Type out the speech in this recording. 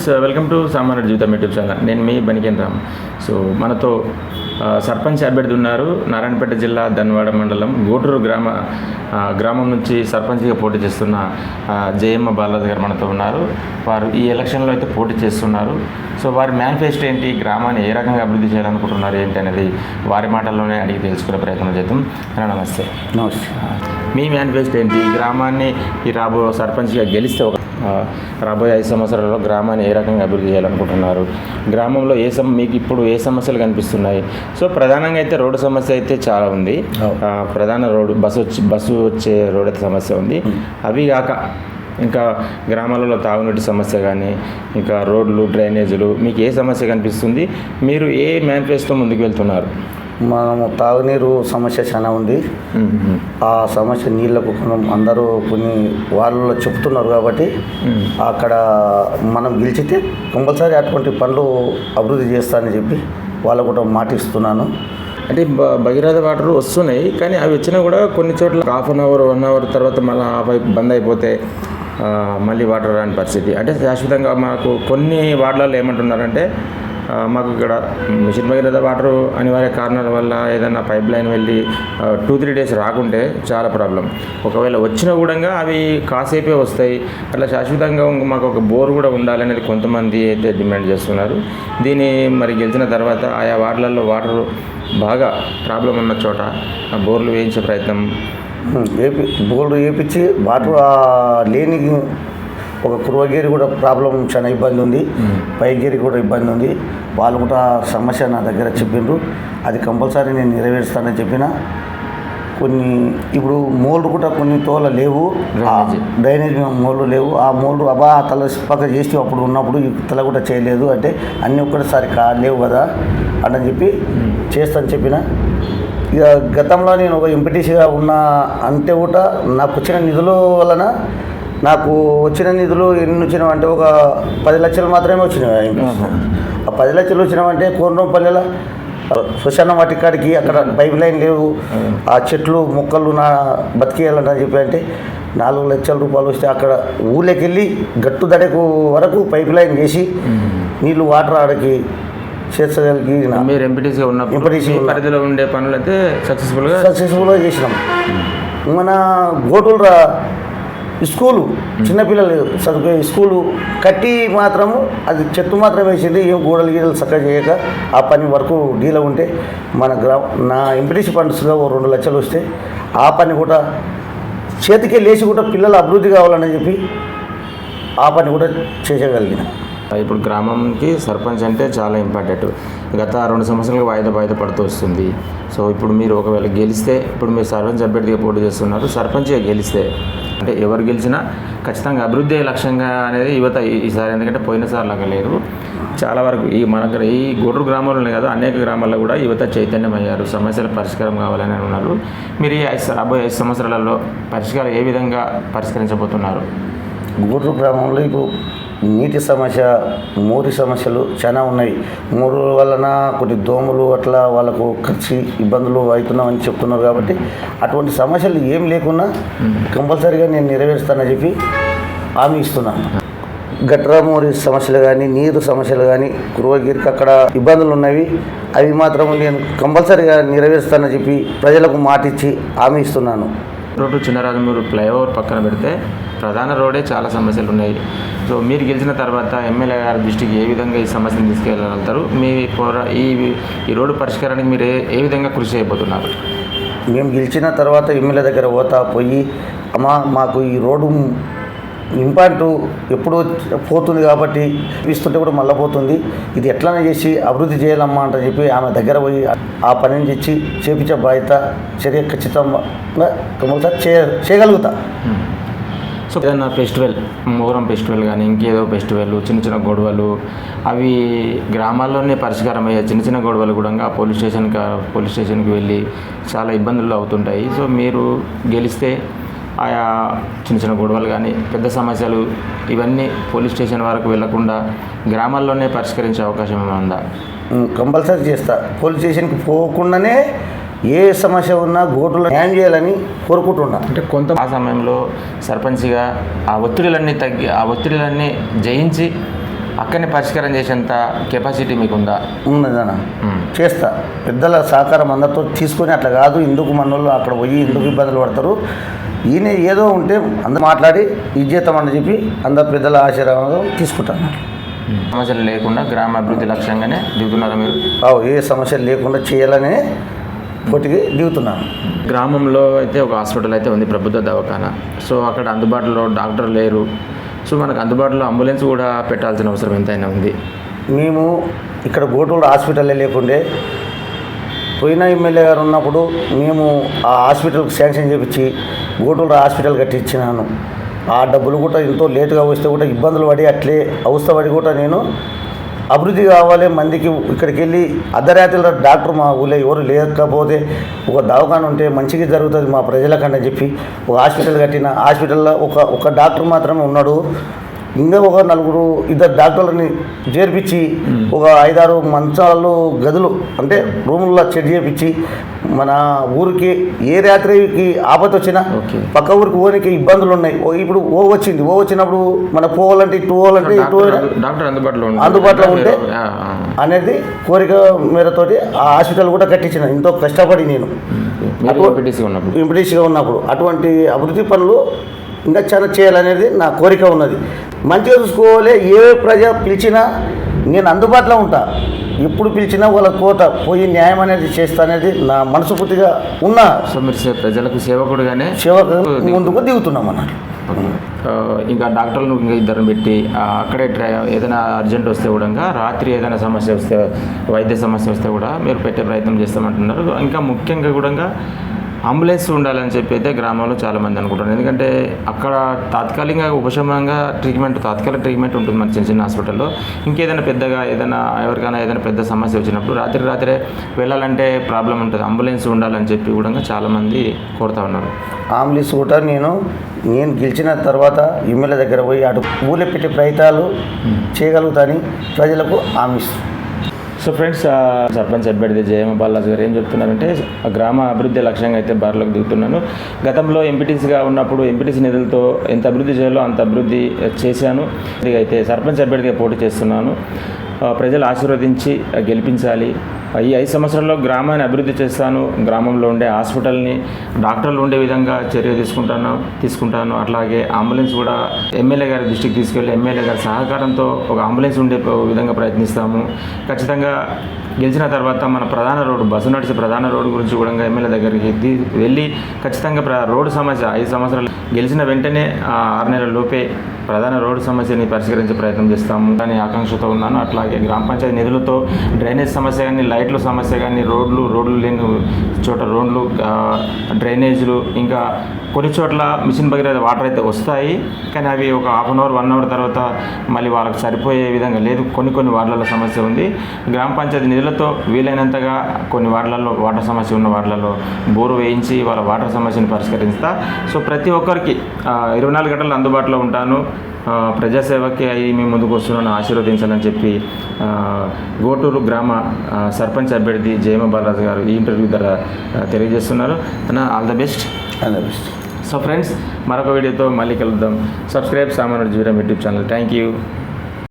Friends welcome to సామాన్య జీవితం YouTube channel. నేను మీ బనికేన్ రామ్. సో మనతో ఆ, సర్పంచ్ అభ్యర్థి ఉన్నారు. నారాయణపేట జిల్లా ధన్వాడ మండలం గోటూరు గ్రామ ఆ, గ్రామం నుంచి సర్పంచ్గా పోటీ చేస్తున్న ఆ, జయమ్మ బాలాజీ గారు మనతో ఉన్నారు. వారు ఈ ఎలక్షన్లో అయితే పోటీ చేస్తున్నారు. సో వారి మేనిఫెస్టో ఏంటి? గ్రామాన్ని ఏ రకంగా అభివృద్ధి చేయాలనుకుంటున్నారు ఏంటి అనేది వారి మాటల్లోనే అడిగి తెలుసుకునే ప్రయత్నం చేద్దాం. నమస్తే. నమస్తే. మీ మేనిఫెస్టో ఏంటి? ఈ గ్రామాన్ని ఈ రాబో సర్పంచ్గా గెలిస్తే ఒక రాబోయే ఐదు సంవత్సరాలలో గ్రామాన్ని ఏ రకంగా అభివృద్ధి చేయాలనుకుంటున్నారు? గ్రామంలో ఏ సమ మీకు ఇప్పుడు ఏ సమస్యలు కనిపిస్తున్నాయి? సో ప్రధానంగా అయితే రోడ్డు సమస్య అయితే చాలా ఉంది. ప్రధాన రోడ్డు బస్సు వచ్చి బస్సు వచ్చే రోడ్ అయితే సమస్య ఉంది. అవి కాక ఇంకా గ్రామాలలో తాగునీటి సమస్య కానీ ఇంకా రోడ్లు డ్రైనేజీలు మీకు ఏ సమస్య కనిపిస్తుంది? మీరు ఏ మేనిఫెస్టో ముందుకు వెళ్తున్నారు? మనము తాగునీరు సమస్య చాలా ఉంది. ఆ సమస్య నీళ్ళకు అందరూ కొన్ని వాళ్ళు చెప్తున్నారు కాబట్టి. అక్కడ మనం గెలిచితే కంపల్సరీ అటువంటి పనులు అభివృద్ధి చేస్తానని చెప్పి వాళ్ళకు కూడా మాటిస్తున్నాను అంటే భగీరథ వాటర్ వస్తున్నాయి కానీ అవి వచ్చినా కూడా కొన్ని చోట్ల half an hour one hour తర్వాత మళ్ళీ ఆఫ్ అయి బంద్ అయిపోతే మళ్ళీ వాటర్ రాని పరిస్థితి అంటే శాశ్వతంగా మాకు కొన్ని వార్డులలో ఏమంటున్నారంటే మాకు ఇక్కడ మిషన్ భగీరథ వాటర్ అనివార్య కారణాల వల్ల ఏదైనా పైప్ లైన్ వెళ్ళి టూ త్రీ డేస్ రాకుంటే చాలా ప్రాబ్లం ఒకవేళ వచ్చినా కూడా అవి కాసేపే వస్తాయి. అట్లా శాశ్వతంగా మాకు ఒక బోర్ కూడా ఉండాలనేది కొంతమంది అయితే డిమాండ్ చేస్తున్నారు. దీన్ని మరి గెలిచిన తర్వాత ఆయా వార్డులలో వాటర్ బాగా ప్రాబ్లం ఉన్న చోట ఆ బోర్లు వేయించే ప్రయత్నం. ఉమ్, ఏపి బోర్డు వేపించి వాటర్ లేని ఒక కురువగిరి కూడా ప్రాబ్లం చాలా ఇబ్బంది ఉంది. పైగిరి కూడా ఇబ్బంది ఉంది. వాళ్ళు కూడా సమస్య నా దగ్గర చెప్పిండ్రు. అది కంపల్సరీ నేను నెరవేరుస్తానని చెప్పిన. కొన్ని ఇప్పుడు మోల్డ్ కూడా కొన్ని తోల లేవు. డ్రైనేజీ. మోల్డ్ లేవు. ఆ మోల్డ్ అబ్బా తల పక్క చేసి అప్పుడు ఉన్నప్పుడు తల కూడా చేయలేదు. అంటే అన్నీ ఒక్కటిసారి కా లేవు కదా అని చెప్పి చేస్తాను చెప్పిన. ఇక గతంలో నేను ఒక ఎంపీటీసీగా ఉన్న అంటే కూడా నాకు వచ్చిన నిధుల వలన నాకు వచ్చిన నిధులు ఎన్ని వచ్చినావు అంటే ఒక పది లక్షలు మాత్రమే వచ్చినాయి. ఆ పది లక్షలు వచ్చినామంటే కోనరంపల్లెలో శ్మశానం వాటి కాడికి అక్కడ పైప్ లైన్ లేవు. ఆ చెట్లు మొక్కలు నా బతికేయాలని చెప్పి అంటే నాలుగు లక్షల రూపాయలు వస్తే అక్కడ ఊళ్ళోకి వెళ్ళి గట్టు దడకు వరకు పైప్ లైన్ చేసి నీళ్ళు వాటర్ ఆడకి చేర్చగలిగిన మీరు ఎంపీటీసీ ఉన్నా. పరిధిలో ఉండే పనులు అయితే సక్సెస్ఫుల్గా సక్సెస్ఫుల్గా చేసినాం. మన గోటుల స్కూలు చిన్నపిల్లలు చదువుకునే స్కూలు కట్టి మాత్రము అది చెట్టు మాత్రం వేసింది ఏం గోడలు గీడలు చక్కగా చేయక ఆ పని వరకు డీలో ఉంటే మన గ్రా నా ఎంపీటీసీ ఫండ్స్గా ఓ రెండు లక్షలు వస్తే ఆ పని కూడా చేతికి లేచి కూడా పిల్లలు అభివృద్ధి కావాలని చెప్పి ఆ పని కూడా చేసేయగలిగిన. ఇప్పుడు గ్రామంకి సర్పంచ్ అంటే చాలా ఇంపార్టెంట్. గత రెండు సంవత్సరాలుగా వాయిదా వాయిదా పడుతూ వస్తుంది. సో ఇప్పుడు మీరు ఒకవేళ గెలిస్తే ఇప్పుడు మీరు సర్పంచ్ అభ్యర్థిగా పోటీ చేస్తున్నారు సర్పంచ్గా గెలిస్తే అంటే ఎవరు గెలిచినా ఖచ్చితంగా అభివృద్ధి లక్ష్యంగా అనేది యువత ఈ- ఈసారి ఎందుకంటే పోయినసారి లాగా లేదు చాలా వరకు ఈ మన ఈ గూడూరు గ్రామాల్లోనే కాదు అనేక గ్రామాల్లో కూడా యువత చైతన్యం అయ్యారు సమస్యల పరిష్కారం కావాలని ఉన్నారు మీరు ఈ ఐదు రాబోయే ఐదు సంవత్సరాలలో పరిష్కారం ఏ విధంగా పరిష్కరించబోతున్నారు? గూడూరు గ్రామంలో ఇప్పుడు నీటి సమస్య మోరి సమస్యలు చాలా ఉన్నాయి. మోరు వలన కొన్ని దోమలు అట్లా వాళ్ళకు ఖర్చు ఇబ్బందులు అవుతున్నామని చెప్తున్నారు కాబట్టి అటువంటి సమస్యలు ఏం లేకున్నా కంపల్సరీగా నేను నెరవేరుస్తానని చెప్పి హామీ ఇస్తున్నాను గట్రా మోరి సమస్యలు కానీ నీరు సమస్యలు కానీ కురువగిరికి అక్కడ ఇబ్బందులు ఉన్నవి అవి మాత్రం నేను కంపల్సరీగా నెరవేరుస్తానని చెప్పి ప్రజలకు మాటిచ్చి హామీ ఇస్తున్నాను. రోడ్డు చిన్నరాజమూరు ఫ్లైఓవర్ పక్కన పెడితే ప్రధాన రోడే చాలా సమస్యలు ఉన్నాయి సో మీరు గెలిచిన తర్వాత ఎమ్మెల్యే గారి దృష్టికి ఏ విధంగా ఈ సమస్యను తీసుకెళ్ళగలుగుతారు మీ పోరా ఈ ఈ రోడ్డు పరిష్కారానికి మీరు ఏ ఏ విధంగా కృషి చేయబోతున్నారు? మేము గెలిచిన తర్వాత ఎమ్మెల్యే దగ్గర పోతా పోయి అమ్మా మాకు ఈ రోడ్డు ఇంపార్టెంట్ ఎప్పుడో పోతుంది కాబట్టి ఇస్తుంటే కూడా మళ్ళీ పోతుంది. ఇది ఎట్లనే చేసి అభివృద్ధి చేయాలమ్మా అంట చెప్పి ఆమె దగ్గర పోయి ఆ పనిని తెచ్చి చేపించే బాధ్యత చర్య ఖచ్చితంగా కంపల్సరీ చేయ చేయగలుగుతా. సో ఏదైనా ఫెస్టివల్ మొహరం ఫెస్టివల్ కానీ ఇంకేదో ఫెస్టివల్ చిన్న చిన్న గొడవలు అవి గ్రామాల్లోనే పరిష్కారం అయ్యే చిన్న చిన్న గొడవలు కూడా ఆ పోలీస్ స్టేషన్కి పోలీస్ స్టేషన్కి వెళ్ళి చాలా ఇబ్బందులు అవుతుంటాయి. సో మీరు గెలిస్తే ఆయా చిన్న చిన్న గొడవలు కానీ పెద్ద సమస్యలు ఇవన్నీ పోలీస్ స్టేషన్ వరకు వెళ్ళకుండా గ్రామాల్లోనే పరిష్కరించే అవకాశం ఏమైనా ఉందా? కంపల్సరీ చేస్తా. పోలీస్ స్టేషన్కి పోకుండానే ఏ సమస్య ఉన్నా గోటులో న్యాయం చేయాలని కోరుకుంటున్నా. అంటే కొంత ఆ సమయంలో సర్పంచ్గా ఆ ఒత్తిడిలన్నీ తగ్గి ఆ ఒత్తిడిలన్నీ జయించి అక్కడనే పరిష్కారం చేసేంత కెపాసిటీ మీకుందా? ఉన్నదన్న మ్మ్. చేస్తా. పెద్దల సహకారం అందరితో తీసుకొని అట్లా కాదు. ఎందుకు మన వాళ్ళు అక్కడ పోయి ఎందుకు ఇబ్బందులు పడతారు. ఈయన ఏదో ఉంటే అందరు మాట్లాడి చేద్దామని చెప్పి అందరు పెద్దల ఆశీర్వాదం తీసుకుంటాను సమస్యలు లేకుండా గ్రామ అభివృద్ధి లక్ష్యంగానే దిగుతున్నారా మీరు? బావు ఏ సమస్య లేకుండా చేయాలనే పోటీకి దిగుతున్నాను. గ్రామంలో అయితే ఒక హాస్పిటల్ అయితే ఉంది ప్రభుత్వ దవాఖానా. సో అక్కడ అందుబాటులో డాక్టర్ లేరు. సో మనకు అందుబాటులో అంబులెన్స్ కూడా పెట్టాల్సిన అవసరం ఎంతైనా ఉంది. మేము ఇక్కడ గోటూరు హాస్పిటల్లే లేకుండే పోయిన ఎమ్మెల్యే గారు ఉన్నప్పుడు మేము ఆ హాస్పిటల్కి శాంక్షన్ చేపించి గోటూరు హాస్పిటల్ కట్టించినాను. ఆ డబ్బులు కూడా ఎంతో లేటుగా వస్తే కూడా ఇబ్బందులు పడి అట్లే అవస్థ పడి కూడా నేను అభివృద్ధి కావాలి మందికి ఇక్కడికి వెళ్ళి అర్ధరాత్రిలో డాక్టర్ మా ఊళ్ళో ఎవరు లేకపోతే ఒక దవాఖాన ఉంటే మంచిగా జరుగుతుంది మా ప్రజలకన్నా చెప్పి ఒక హాస్పిటల్ కట్టిన హాస్పిటల్లో ఒక ఒక డాక్టర్ మాత్రమే ఉన్నాడు. ఇంకా ఒక నలుగురు ఇద్దరు డాక్టర్లని చేర్పించి ఒక ఐదారు మంచాలు గదులు అంటే రూముల్లో చెడ్ చేపించి మన ఊరికి ఏ రాత్రికి ఆపత వచ్చినా. పక్క ఊరికి పోనీకి ఇబ్బందులు ఉన్నాయి. ఓ ఇప్పుడు ఓ వచ్చింది. ఓ వచ్చినప్పుడు మన పోవాలంటే ఇటు పోవాలంటే ఇటు అందుబాటులో ఉంటే- అందుబాటులో. అనేది కోరిక మేరతోటి ఆ హాస్పిటల్ కూడా కట్టించిన. ఎంతో కష్టపడి నేను. ఎంపీటీసీగా ఉన్నప్పుడు. అటువంటి అభివృద్ధి పనులు ఇంకా చాలా చేయాలనేది నా కోరిక ఉన్నది. మంచిగా చూసుకోవాలి. ఏ ప్రజ పిలిచినా నేను అందుబాటులో ఉంటా. ఎప్పుడు పిలిచినా వాళ్ళ కోట పోయి న్యాయం అనేది చేస్తా అనేది నా మనసు పూర్తిగా ఉన్న. సో మీరు ప్రజలకు సేవకుడుగానే సేవకు ముందుకు దిగుతున్నాం అన్నట్టు ఆ, ఇంకా డాక్టర్లు ఇంకా ఇద్దరిని పెట్టి అక్కడే ట్రై ఏదైనా అర్జెంట్ వస్తే కూడా రాత్రి ఏదైనా సమస్య వస్తే వైద్య సమస్య వస్తే కూడా మీరు పెట్టే ప్రయత్నం చేస్తామంటున్నారు. ఇంకా ముఖ్యంగా కూడా అంబులెన్స్ ఉండాలని చెప్పి అయితే గ్రామంలో చాలామంది అనుకుంటారు ఎందుకంటే అక్కడ తాత్కాలికంగా ఉపశమనంగా ట్రీట్మెంట్ తాత్కాలిక ట్రీట్మెంట్ ఉంటుంది మన చిన్న చిన్న హాస్పిటల్లో. ఇంకేదైనా పెద్దగా ఏదైనా ఎవరికైనా ఏదైనా పెద్ద సమస్య వచ్చినప్పుడు రాత్రి రాత్రే వెళ్ళాలంటే ప్రాబ్లం ఉంటుంది. అంబులెన్స్ ఉండాలని చెప్పి కూడా చాలామంది కోరుతా ఉన్నారు. ఆంబులెన్స్ కూడా నేను నేను గెలిచిన తర్వాత ఎమ్మెల్యే దగ్గర పోయి అటు ఊళ్ళో పెట్టే ప్రయత్నాలు చేయగలుగుతాని ప్రజలకు హామీ. సో ఫ్రెండ్స్ సర్పంచ్ అభ్యర్థి జయమ బాలాజీ గారు ఏం చెప్తున్నారంటే గ్రామ అభివృద్ధి లక్ష్యంగా అయితే బారిలోకి దిగుతున్నాను. గతంలో ఎంపీటీసీగా ఉన్నప్పుడు ఎంపీటీసీ నిధులతో ఎంత అభివృద్ధి చేయాలో అంత అభివృద్ధి చేశాను. అయితే సర్పంచ్ అభ్యర్థిగా పోటీ చేస్తున్నాను. ప్రజలు ఆశీర్వదించి గెలిపించాలి. ఈ ఐదు సంవత్సరాల్లో గ్రామాన్ని అభివృద్ధి చేస్తాను. గ్రామంలో ఉండే హాస్పిటల్ని డాక్టర్లు ఉండే విధంగా చర్య తీసుకుంటాను తీసుకుంటాను. అట్లాగే అంబులెన్స్ కూడా ఎమ్మెల్యే గారి దృష్టికి తీసుకెళ్ళి ఎమ్మెల్యే గారి సహకారంతో ఒక అంబులెన్స్ ఉండే విధంగా ప్రయత్నిస్తాము. ఖచ్చితంగా గెలిచిన తర్వాత మన ప్రధాన రోడ్డు బస్సు నడిచే ప్రధాన రోడ్డు గురించి కూడా ఎమ్మెల్యే దగ్గరికి వెళ్ళి ఖచ్చితంగా ప్ర- రోడ్డు సమస్య ఐదు సంవత్సరాలు గెలిచిన వెంటనే ఆ, ఆరు నెలల లోపే ప్రధాన రోడ్డు సమస్యని పరిష్కరించే ప్రయత్నం చేస్తాము. అని ఆకాంక్షతో ఉన్నాను. అట్లాగే గ్రామ పంచాయతీ నిధులతో డ్రైనేజ్ సమస్య కానీ లైట్ల సమస్య కానీ రోడ్లు రోడ్లు లేని చోట రోడ్లు డ్రైనేజీలు ఇంకా కొన్ని చోట్ల మిషన్ భగీరథ వాటర్ అయితే వస్తాయి. కానీ అవి ఒక half an hour one hour తర్వాత మళ్ళీ వాళ్ళకి సరిపోయే విధంగా లేదు. కొన్ని కొన్ని వార్డులలో సమస్య ఉంది. గ్రామ పంచాయతీ నిధులతో వీలైనంతగా కొన్ని వార్డులలో వాటర్ సమస్య ఉన్న వార్డులలో బోరు వేయించి వాళ్ళ వాటర్ సమస్యను పరిష్కరిస్తా. సో ప్రతి ఒక్కరికి ఇరవై నాలుగు గంటలు అందుబాటులో ఉంటాను. ప్రజాసేవకి అయి మీ ముందుకు వస్తున్నాను ఆశీర్వదించాలని చెప్పి గోటూరు గ్రామ సర్పంచ్ అభ్యర్థి జయమ బాలరాజు గారు ఈ ఇంటర్వ్యూ ద్వారా తెలియజేస్తున్నారు. అన్న ఆల్ ద బెస్ట్. అనిపిస్తుంది సో ఫ్రెండ్స్ మరొక వీడియోతో మళ్ళీ కలుద్దాం. సబ్స్క్రైబ్ సామాన్యుడు జీవితం యూట్యూబ్ ఛానల్. Thank you